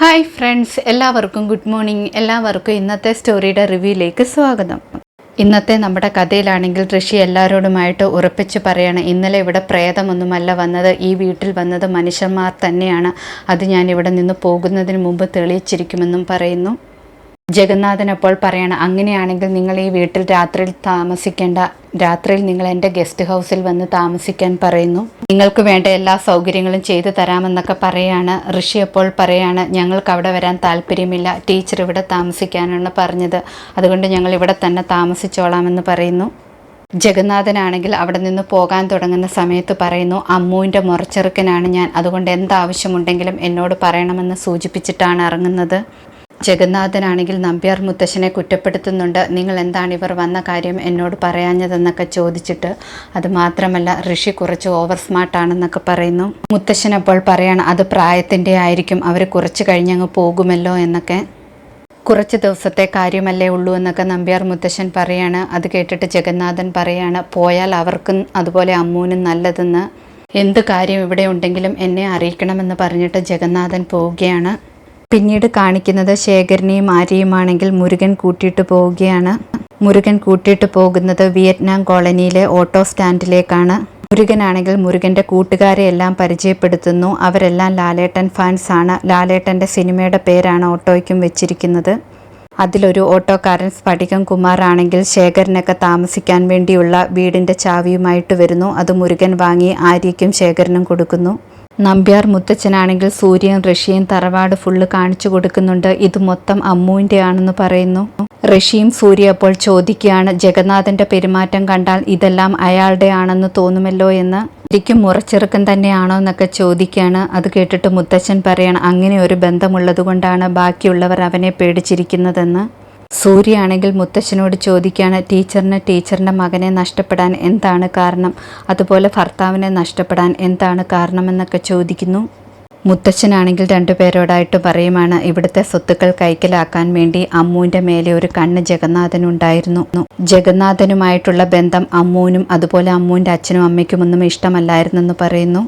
Hi friends എല്ലാവർക്കും good morning എല്ലാവർക്കും ഇന്നത്തെ സ്റ്റോറിയുടെ റിവ്യൂയിലേക്ക് സ്വാഗതം. ഇന്നത്തെ നമ്മുടെ കഥയിലാണെങ്കിൽ ഋഷി എല്ലാവരോടുമായിട്ട് ഉറപ്പിച്ച് പറയാണ് ഇന്നലെ ഇവിടെ പ്രേതമൊന്നുമല്ല വന്നത് ഈ വീട്ടിൽ വന്നത് മനുഷ്യന്മാർ തന്നെയാണ്. അത് ഞാൻ ഇവിടെ നിന്ന് പോകുന്നതിന് മുമ്പ് തെളിയിച്ചിരിക്കുമെന്നും പറയുന്നു. ജഗന്നാഥൻ അപ്പോൾ പറയണം അങ്ങനെയാണെങ്കിൽ നിങ്ങൾ ഈ വീട്ടിൽ രാത്രിയിൽ താമസിക്കേണ്ട രാത്രിയിൽ നിങ്ങൾ എന്റെ ഗസ്റ്റ് ഹൗസിൽ വന്ന് താമസിക്കാൻ പറയുന്നു. നിങ്ങൾക്ക് വേണ്ട എല്ലാ സൗകര്യങ്ങളും ചെയ്തു തരാമെന്നൊക്കെ പറയാണ്. ഋഷി അപ്പോൾ പറയാണ് ഞങ്ങൾക്ക് അവിടെ വരാൻ താല്പര്യമില്ല. ടീച്ചർ ഇവിടെ താമസിക്കാനാണ് പറഞ്ഞത്. അതുകൊണ്ട് ഞങ്ങൾ ഇവിടെ തന്നെ താമസിച്ചോളാമെന്ന് പറയുന്നു. ജഗന്നാഥനാണെങ്കിൽ അവിടെ നിന്ന് പോകാൻ തുടങ്ങുന്ന സമയത്ത് പറയുന്നു അമ്മുവിന്റെ മുറച്ചെറുക്കനാണ് ഞാൻ. അതുകൊണ്ട് എന്താവശ്യമുണ്ടെങ്കിലും എന്നോട് പറയണമെന്ന് സൂചിപ്പിച്ചിട്ടാണ് ഇറങ്ങുന്നത്. ജഗന്നാഥനാണെങ്കിൽ നമ്പ്യാർ മുത്തശ്ശനെ കുറ്റപ്പെടുത്തുന്നുണ്ട്. നിങ്ങൾ എന്താണ് ഇവർ വന്ന കാര്യം എന്നോട് പറയാഞ്ഞതെന്നൊക്കെ ചോദിച്ചിട്ട് അത് മാത്രമല്ല ഋഷി കുറച്ച് ഓവർ സ്മാർട്ടാണെന്നൊക്കെ പറയുന്നു. മുത്തശ്ശൻ അപ്പോൾ പറയാണ് അത് പ്രായത്തിന്റെ ആയിരിക്കും. അവർ കുറച്ച് കഴിഞ്ഞങ്ങ് പോകുമല്ലോ എന്നൊക്കെ. കുറച്ച് ദിവസത്തെ കാര്യമല്ലേ ഉള്ളൂ എന്നൊക്കെ നമ്പ്യാർ മുത്തശ്ശൻ പറയാണ്. അത് കേട്ടിട്ട് ജഗന്നാഥൻ പറയാണ് പോയാൽ അവർക്കും അതുപോലെ അമ്മൂനും നല്ലതെന്ന്. എന്ത് കാര്യം ഇവിടെ ഉണ്ടെങ്കിലും എന്നെ അറിയിക്കണമെന്ന് പറഞ്ഞിട്ട് ജഗന്നാഥൻ പോവുകയാണ്. പിന്നീട് കാണിക്കുന്നത് ശേഖരനെയും ആര്യയുമാണെങ്കിൽ മുരുകൻ കൂട്ടിയിട്ട് പോവുകയാണ്. മുരുകൻ കൂട്ടിയിട്ട് പോകുന്നത് വിയറ്റ്നാം കോളനിയിലെ ഓട്ടോ സ്റ്റാൻഡിലേക്കാണ്. മുരുകനാണെങ്കിൽ മുരുകന്റെ കൂട്ടുകാരെ എല്ലാം പരിചയപ്പെടുത്തുന്നു. അവരെല്ലാം ലാലേട്ടൻ ഫാൻസ് ആണ്. ലാലേട്ടന്റെ സിനിമയുടെ പേരാണ് ഓട്ടോയ്ക്കും വെച്ചിരിക്കുന്നത്. അതിലൊരു ഓട്ടോക്കാരൻ സ്ഫടികം കുമാർ ആണെങ്കിൽ ശേഖരനൊക്കെ താമസിക്കാൻ വേണ്ടിയുള്ള വീടിന്റെ ചാവിയുമായിട്ട് വരുന്നു. അത് മുരുകൻ വാങ്ങി ആര്യയ്ക്കും ശേഖരനും കൊടുക്കുന്നു. നമ്പ്യാർ മുത്തച്ഛനാണെങ്കിൽ സൂര്യൻ റഷ്യയും തറവാട് ഫുള്ള് കാണിച്ചു കൊടുക്കുന്നുണ്ട്. ഇത് മൊത്തം അമ്മുവിന്റെ ആണെന്ന് പറയുന്നു. റഷ്യയും സൂര്യ അപ്പോൾ ചോദിക്കുകയാണ് ജഗന്നാഥന്റെ പെരുമാറ്റം കണ്ടാൽ ഇതെല്ലാം അയാളുടെ ആണെന്ന് തോന്നുമല്ലോ എന്ന്? ശരിക്കും മുറച്ചെറുക്കൻ തന്നെയാണോ? എന്നൊക്കെ ചോദിക്കുകയാണ്. അത് കേട്ടിട്ട് മുത്തച്ഛൻ പറയണം അങ്ങനെ ഒരു ബന്ധമുള്ളത് കൊണ്ടാണ് ബാക്കിയുള്ളവർ അവനെ പേടിച്ചിരിക്കുന്നതെന്ന്. സൂര്യയാണെങ്കിൽ മുത്തശ്ശനോട് ചോദിക്കുകയാണ് ടീച്ചറിന് ടീച്ചറിന്റെ മകനെ നഷ്ടപ്പെടാൻ എന്താണ് കാരണം? അതുപോലെ ഭർത്താവിനെ നഷ്ടപ്പെടാൻ എന്താണ് കാരണമെന്നൊക്കെ ചോദിക്കുന്നു. മുത്തച്ഛനാണെങ്കിൽ രണ്ടുപേരോടായിട്ട് പറയുമാണ് ഇവിടുത്തെ സ്വത്തുക്കൾ കൈക്കലാക്കാൻ വേണ്ടി അമ്മുവിന്റെ മേലെ ഒരു കണ്ണ് ജഗന്നാഥനുണ്ടായിരുന്നു ജഗന്നാഥനുമായിട്ടുള്ള ബന്ധം അമ്മുവിനും അതുപോലെ അമ്മുവിന്റെ അച്ഛനും അമ്മയ്ക്കുമൊന്നും ഇഷ്ടമല്ലായിരുന്നെന്ന് പറയുന്നു.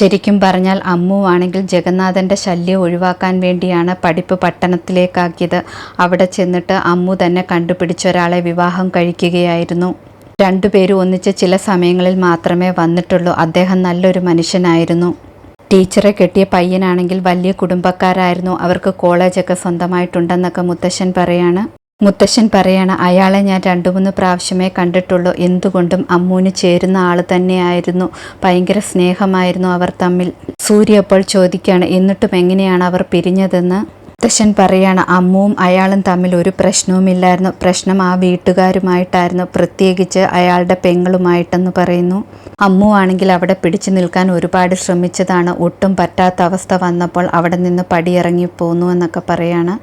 ശരിക്കും പറഞ്ഞാൽ അമ്മുവാണെങ്കിൽ ജഗന്നാഥന്റെ ശല്യം ഒഴിവാക്കാൻ വേണ്ടിയാണ് പഠിപ്പ് പട്ടണത്തിലേക്കാക്കിയത്. അവിടെ ചെന്നിട്ട് അമ്മു തന്നെ കണ്ടുപിടിച്ച ഒരാളെ വിവാഹം കഴിക്കുകയായിരുന്നു. രണ്ടുപേരും ഒന്നിച്ച് ചില സമയങ്ങളിൽ മാത്രമേ വന്നിട്ടുള്ളൂ. അദ്ദേഹം നല്ലൊരു മനുഷ്യനായിരുന്നു. ടീച്ചറെ കെട്ടിയ പയ്യനാണെങ്കിൽ വലിയ കുടുംബക്കാരായിരുന്നു. അവർക്ക് കോളേജൊക്കെ സ്വന്തമായിട്ടുണ്ടെന്നൊക്കെ മുത്തശ്ശൻ പറയാണ്. മുത്തശ്ശൻ പറയാണ് അയാളെ ഞാൻ രണ്ടു മൂന്ന് പ്രാവശ്യമേ കണ്ടിട്ടുള്ളൂ. എന്തുകൊണ്ടും അമ്മൂന് ചേരുന്ന ആൾ തന്നെയായിരുന്നു. ഭയങ്കര സ്നേഹമായിരുന്നു അവർ തമ്മിൽ. സൂര്യ അപ്പോൾ ചോദിക്കുകയാണ് എന്നിട്ടും എങ്ങനെയാണ് അവർ പിരിഞ്ഞതെന്ന്? മുത്തശ്ശൻ പറയാണ് അമ്മുവും അയാളും തമ്മിൽ ഒരു പ്രശ്നവുമില്ലായിരുന്നു. പ്രശ്നം ആ വീട്ടുകാരുമായിട്ടായിരുന്നു. പ്രത്യേകിച്ച് അയാളുടെ പെങ്ങളുമായിട്ടെന്ന് പറയുന്നു. അമ്മു ആണെങ്കിൽ അവിടെ പിടിച്ചു നിൽക്കാൻ ഒരുപാട് ശ്രമിച്ചതാണ്. ഒട്ടും പറ്റാത്ത അവസ്ഥ വന്നപ്പോൾ അവിടെ നിന്ന് പടിയിറങ്ങി പോന്നു എന്നൊക്കെ പറയാണ്.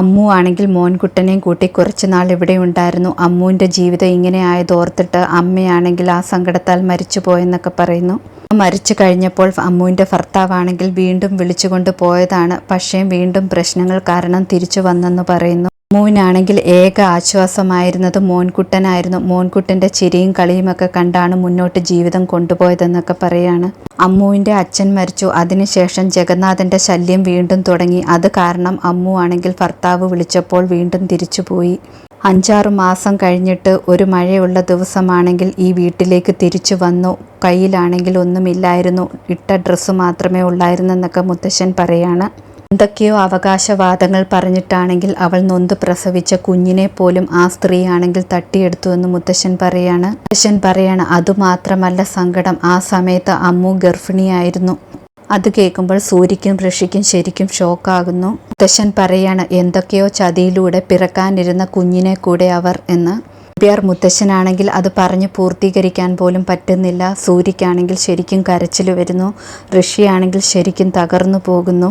അമ്മു ആണെങ്കിൽ മോൻകുട്ടനെയും കൂട്ടി കുറച്ച് നാൾ ഇവിടെ ഉണ്ടായിരുന്നു. അമ്മുവിന്റെ ജീവിതം ഇങ്ങനെ ആയതോർത്തിട്ട് അമ്മയാണെങ്കിൽ ആ സങ്കടത്താൽ മരിച്ചു പോയെന്നൊക്കെ പറയുന്നു. മരിച്ചു കഴിഞ്ഞപ്പോൾ അമ്മുവിന്റെ ഭർത്താവാണെങ്കിൽ വീണ്ടും വിളിച്ചുകൊണ്ട് പോയതാണ്. പക്ഷേ വീണ്ടും പ്രശ്നങ്ങൾ കാരണം തിരിച്ചു വന്നെന്ന് പറയുന്നു. അമ്മുവിനാണെങ്കിൽ ഏക ആശ്വാസമായിരുന്നത് മോൻകുട്ടനായിരുന്നു. മോൻകുട്ടന്റെ ചിരിയും കളിയുമൊക്കെ കണ്ടാണ് മുന്നോട്ട് ജീവിതം കൊണ്ടുപോയതെന്നൊക്കെ പറയാണ്. അമ്മുവിന്റെ അച്ഛൻ മരിച്ചു. അതിനുശേഷം ജഗന്നാഥന്റെ ശല്യം വീണ്ടും തുടങ്ങി. അത് കാരണം അമ്മു ആണെങ്കിൽ ഭർത്താവ് വിളിച്ചപ്പോൾ വീണ്ടും തിരിച്ചുപോയി അഞ്ചാറ് മാസം കഴിഞ്ഞിട്ട് ഒരു മഴയുള്ള ദിവസമാണെങ്കിൽ ഈ വീട്ടിലേക്ക് തിരിച്ചു വന്നു. കയ്യിലാണെങ്കിൽ ഒന്നുമില്ലായിരുന്നു. ഇട്ട ഡ്രസ്സ് മാത്രമേ ഉള്ളായിരുന്നെന്നൊക്കെ മുത്തശ്ശൻ പറയാണ്. എന്തൊക്കെയോ അവകാശവാദങ്ങൾ പറഞ്ഞിട്ടാണെങ്കിൽ അവൾ നൊന്ത് പ്രസവിച്ച കുഞ്ഞിനെ പോലും ആ സ്ത്രീയാണെങ്കിൽ തട്ടിയെടുത്തു എന്ന് മുത്തശ്ശൻ പറയാണ്. മുത്തശ്ശൻ പറയാണ് അതുമാത്രമല്ല സങ്കടം. ആ സമയത്ത് അമ്മു ഗർഭിണിയായിരുന്നു. അത് കേൾക്കുമ്പോൾ സൂര്യക്കും ഋഷിക്കും ശരിക്കും ഷോക്കാകുന്നു. മുത്തശ്ശൻ പറയാണ് എന്തൊക്കെയോ ചതിയിലൂടെ പിറക്കാനിരുന്ന കുഞ്ഞിനെ കൂടെ അവർ എന്ന്. ബിയർ മുത്തശ്ശനാണെങ്കിൽ അത് പറഞ്ഞ് പൂർത്തീകരിക്കാൻ പോലും പറ്റുന്നില്ല. സൂര്യക്കാണെങ്കിൽ ശരിക്കും കരച്ചിൽ വരുന്നു. ഋഷിയാണെങ്കിൽ ശരിക്കും തകർന്നു പോകുന്നു.